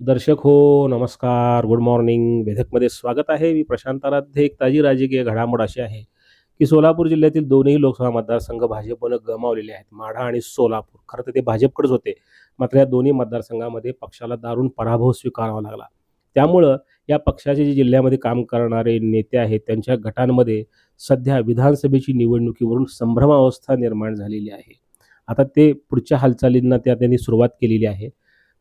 दर्शक हो नमस्कार. गुड मॉर्निंग वेधकमध्ये स्वागत आहे. मी प्रशांत आराध्य. एक ताजी राजकीय घडामोड अशी आहे की सोलापूर जिल्ह्यातील दोन्ही लोकसभा मतदारसंघ भाजपनं गमावलेले आहेत. माढा आणि सोलापूर. खरं तर ते भाजपकडेच होते. मात्र या दोन्ही मतदारसंघामध्ये पक्षाला दारुण पराभव स्वीकारावा लागला. त्यामुळं या पक्षाचे जे जिल्ह्यामध्ये काम करणारे नेते आहेत त्यांच्या गटांमध्ये सध्या विधानसभेची निवडणुकीवरून संभ्रमावस्था निर्माण झालेली आहे. आता ते पुढच्या हालचालींना त्या त्यांनी सुरुवात केलेली आहे.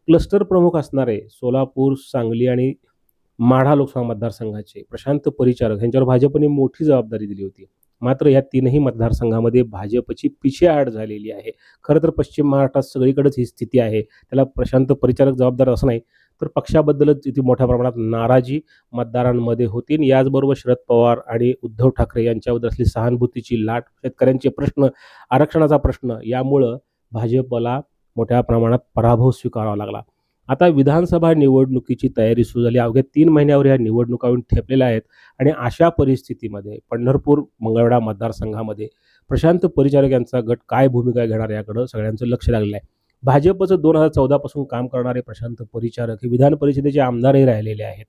क्लस्टर प्रमुख असणारे सोलापूर सांगली आणि माढा लोकसभा मतदारसंघाचे प्रशांत परिचारक यांच्यावर भाजपने मोठी जबाबदारी दिली होती. मात्र या तीनही मतदारसंघामध्ये भाजपची पिछेहाट झालेली आहे. खरं तर पश्चिम महाराष्ट्रात सगळीकडेच ही स्थिती आहे. त्याला प्रशांत परिचारक जबाबदार असं नाही तर पक्षाबद्दलच इथे मोठ्या प्रमाणात नाराजी मतदारांमध्ये होती. आणि याचबरोबर शरद पवार आणि उद्धव ठाकरे यांच्याबद्दल असली सहानुभूतीची लाट शेतकऱ्यांचे प्रश्न आरक्षणाचा प्रश्न यामुळं भाजपला मोठ्या प्रमाणात पराभव स्वीकारावा लागला. आता विधानसभा निवडणुकीची तयारी सुरू झाली. अवघ्या तीन महिन्यावर या निवडणुका येऊन ठेपलेल्या आहेत आणि अशा परिस्थितीमध्ये पंढरपूर मंगळवेढा मतदारसंघामध्ये प्रशांत परिचारक यांचा गट काय भूमिका घेणार याकडं सगळ्यांचं लक्ष लागलेलं आहे. भाजपचं दोन हजार चौदापासून काम करणारे प्रशांत परिचारक हे विधान परिषदेचे आमदारही राहिलेले आहेत.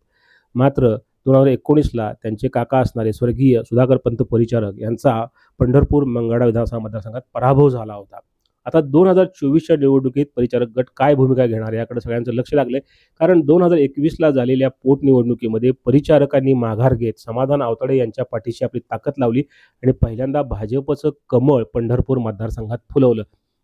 मात्र दोन हजार एकोणीसला त्यांचे काका असणारे स्वर्गीय सुधाकर पंत परिचारक यांचा पंढरपूर मंगळा विधानसभा मतदारसंघात पराभव झाला होता. आता दोन हजार चोवीसच्या निवडणुकीत परिचारक गट काय भूमिका घेणार याकडे सगळ्यांचं लक्ष लागलं कारण दोन हजार एकवीसला झालेल्या पोटनिवडणुकीमध्ये परिचारकांनी माघार घेत समाधान आवताडे यांच्या पाठीशी आपली ताकद लावली आणि पहिल्यांदा भाजपचं कमळ पंढरपूर मतदारसंघात फुलवलं.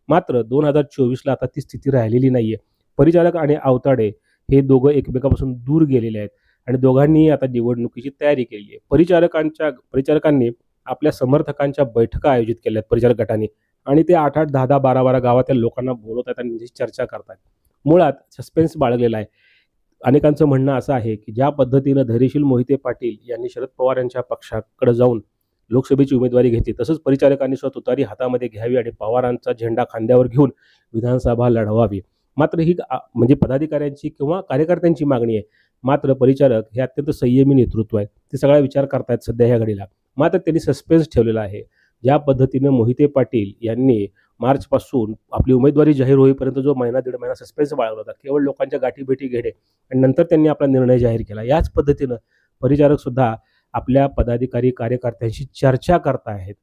मात्र दोन हजार चोवीसला आता ती स्थिती राहिलेली नाही आहे परिचारक आणि आवताडे हे दोघं एकमेकापासून दूर गेलेले आहेत आणि दोघांनीही आता निवडणुकीची तयारी केली आहे परिचारकांच्या परिचारकांनी आपल्या समर्थकांच्या बैठका आयोजित केल्या आहेत परिचारक गटाने. आणि ते आठ आठ दहा दहा बारा बारा गावातील लोकांना बोलवत आहेत आणि त्यांची चर्चा करतात मुळात सस्पेन्स बाळगलेला आहे. अनेकांचं म्हणणं असं आहे की ज्या पद्धतीनं धैर्यशील मोहिते पाटील यांनी शरद पवार यांच्या पक्षाकडे जाऊन लोकसभेची उमेदवारी घेतली तसंच परिचारकांनी स्वतः तुतारी हातामध्ये घ्यावी आणि पवारांचा झेंडा खांद्यावर घेऊन विधानसभा लढवावी. मात्र ही आ- म्हणजे पदाधिकाऱ्यांची किंवा कार्यकर्त्यांची मागणी आहे. मात्र परिचारक हे अत्यंत संयमी नेतृत्व आहे. ते सगळा विचार करतायत सध्या ह्या घडीला. मात्र त्यांनी सस्पेन्स ठेवलेला आहे. ज्या पद्धतीनं मोहिते पाटील यांनी मार्चपासून आपली उमेदवारी जाहीर होईपर्यंत जो महिना दीड महिना सस्पेन्स बाळगला होता केवळ लोकांच्या गाठीभेटी घेणे आणि नंतर त्यांनी आपला निर्णय जाहीर केला. याच पद्धतीनं परिचारक सुद्धा आपल्या पदाधिकारी कार्यकर्त्यांशी चर्चा करतायत आहेत.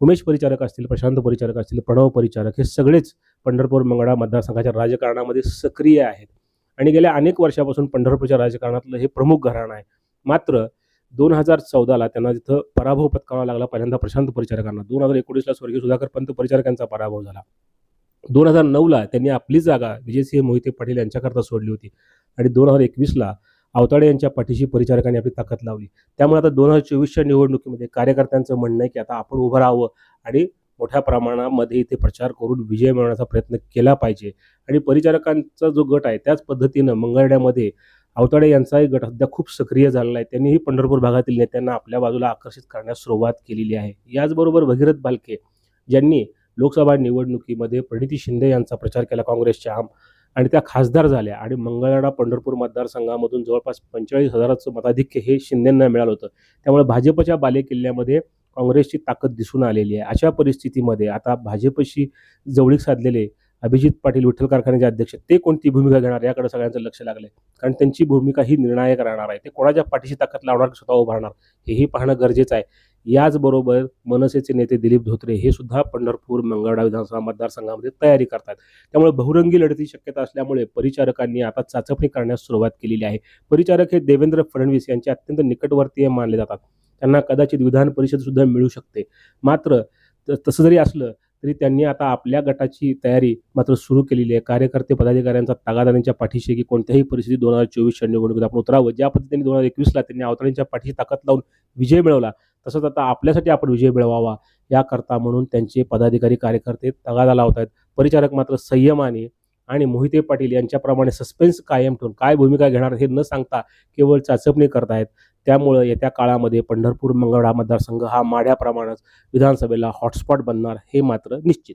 उमेश परिचारक असतील प्रशांत परिचारक असतील प्रणव परिचारक हे सगळेच पंढरपूर मंगळा मतदारसंघाच्या राजकारणामध्ये सक्रिय आहेत. आणि गेल्या अनेक वर्षापासून पंढरपूरच्या राजकारणातलं हे प्रमुख घराणं आहे. मात्र दोन हजार चौदाला त्यांना तिथं पराभव पत्करावा लागला. पहिल्यांदा प्रशांत परिचारकांना. दोन हजार एकोणीसला स्वर्गीय सुधाकर पंत परिचारकांचा पराभव झाला. दोन हजार नऊला त्यांनी आपली जागा विजयसिंह मोहिते पाटील यांच्याकरता सोडली होती. आणि दोन हजार एकवीसला अवताडे यांच्या पाठीशी परिचारकांनी आपली ताकद लावली. त्यामुळे आता दोन हजार चोवीसच्या निवडणुकीमध्ये कार्यकर्त्यांचं म्हणणं आहे की आता आपण उभं राहावं आणि मोठ्या प्रमाणामध्ये इथे प्रचार करून विजय मिळवण्याचा प्रयत्न केला पाहिजे. आणि परिचारकांचा जो गट आहे त्याच पद्धतीनं मंगळड्यामध्ये आवताडे यांचाही गट सध्या खूप सक्रिय झालेला आहे. त्यांनीही पंढरपूर भागातील नेत्यांना आपल्या बाजूला आकर्षित करण्यास सुरुवात केलेली आहे. याचबरोबर भगीरथ बालके ज्यांनी लोकसभा निवडणुकीमध्ये प्रणिती शिंदे यांचा प्रचार केला काँग्रेसच्या आम आणि त्या खासदार झाल्या आणि मंगळवेढा पंढरपूर मतदारसंघामधून जवळपास पंचेचाळीस हजाराचं मताधिक्य हे शिंदेंना मिळालं होतं. त्यामुळे भाजपच्या बालेकिल्ल्यामध्ये काँग्रेसची ताकद दिसून आलेली आहे. अशा परिस्थितीमध्ये आता भाजपशी जवळीक साधलेले अभिजित पाटील विठ्ठल कारखान्याचे अध्यक्ष ते कोणती भूमिका घेणार याकडे सगळ्यांचं लक्ष लागलं आहे कारण त्यांची भूमिका ही निर्णायक राहणार आहे. ते कोणाच्या पाठीशी ताकद लावणार स्वतः उभारणार हेही पाहणं गरजेचं आहे. याचबरोबर मनसेचे नेते दिलीप धोत्रे हे सुद्धा पंढरपूर मंगळडा विधानसभा मतदारसंघामध्ये तयारी करतात. त्यामुळे बहुरंगी लढतीची शक्यता असल्यामुळे परिचारकांनी आता चाचपणी करण्यास सुरुवात केलेली आहे. परिचारक हे देवेंद्र फडणवीस यांचे अत्यंत निकटवर्तीय मानले जातात. त्यांना कदाचित विधान परिषद सुद्धा मिळू शकते. मात्र त- तसं जरी असलं तरी त्यांनी आता आपल्या गटाची तयारी मात्र सुरू केलेली आहे. कार्यकर्ते पदाधिकाऱ्यांचा तगादाऱ्यांच्या पाठीशी की कोणत्याही परिस्थितीत दोन हजार चोवीसच्या निवडणुकीत आपण उतरावं. ज्या पद्धतीने दोन हजार एकवीसला त्यांनी अवतरणीच्या पाठीशी ताकद लावून विजय मिळवला तसंच आता आपल्यासाठी आपण विजय मिळवावा याकरता म्हणून त्यांचे पदाधिकारी कार्यकर्ते तगादा लावत आहेत परिचारक मात्र संयमाने आणि मोहिते पाटील यांच्याप्रमाणे सस्पेन्स कायम ठेवून काय भूमिका घेणार हे न सांगता केवळ चाचपणी करतायत त्यामुळं येत्या काळामध्ये पंढरपूर मंगळवेढा मतदारसंघ हा माढ्याप्रमाणेच विधानसभेला हॉटस्पॉट बनणार हे मात्र निश्चित.